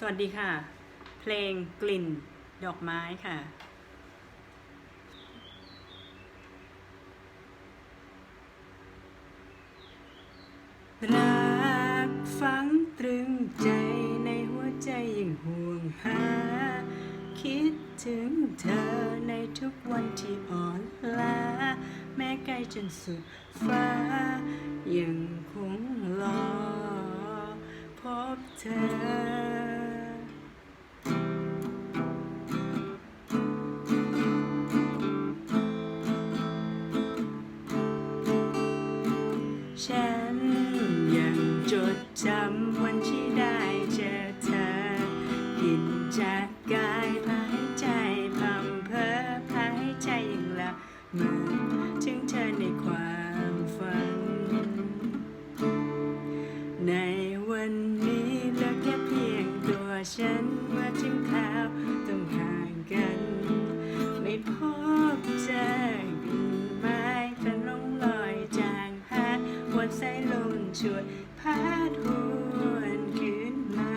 สวัสดีค่ะ เพลงกลิ่น ดอกไม้ค่ะรักฝังตรึงใจในหัวใจยิ่งห่วงหา คิดถึงเธอในทุกวันที่อ่อนล้า แม้ใกล้จนสุดฟ้า ยังคงรอพบเธอ จดจำวันที่ได้เจอเธอกินจากกายพายใจพำเพอพายใจอย่างละเมื่อ วยพัดหวนคืนมา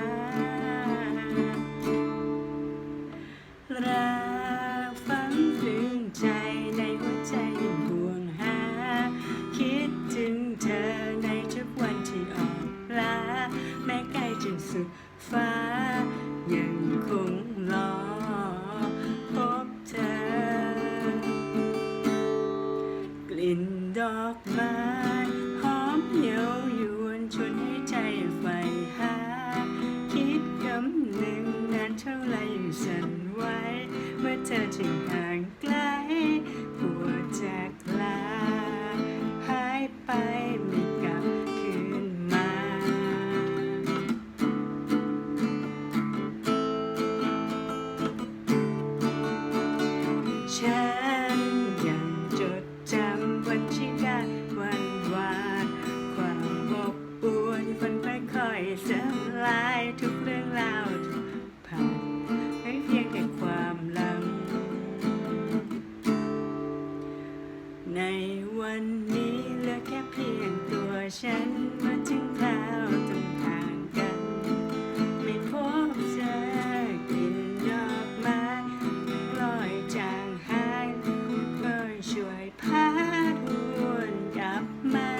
รักฝังถึงใจในหัวใจยังห่วงหา คิดถึงเธอในทุกวันที่อ่อนล้าแม้ใกลจนสุดฟ้า ไในวันนี้เหลือแค่เพียงตัวฉันเมื่อถึงคราวต้องห่างกัน ไม่พบเจอกลิ่นดอกไม้ลอยจางหายคอยช่วยพาดวนกลับมา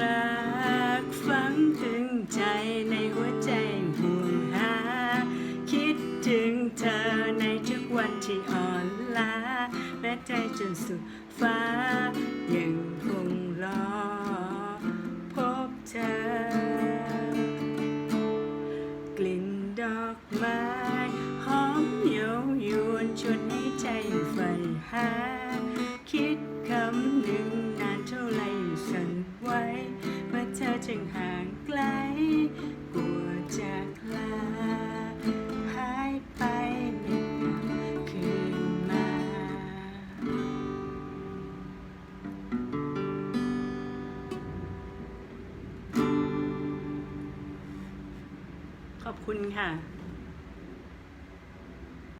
รักฝังถึงใจในหัวใจห่วงหา คิดถึงเธอในทุกวันที่อ่อน ใจจนสุดฟ้า ยังคงรอพบเธอ กลิ่นดอกไม้ อบคุณค่ะ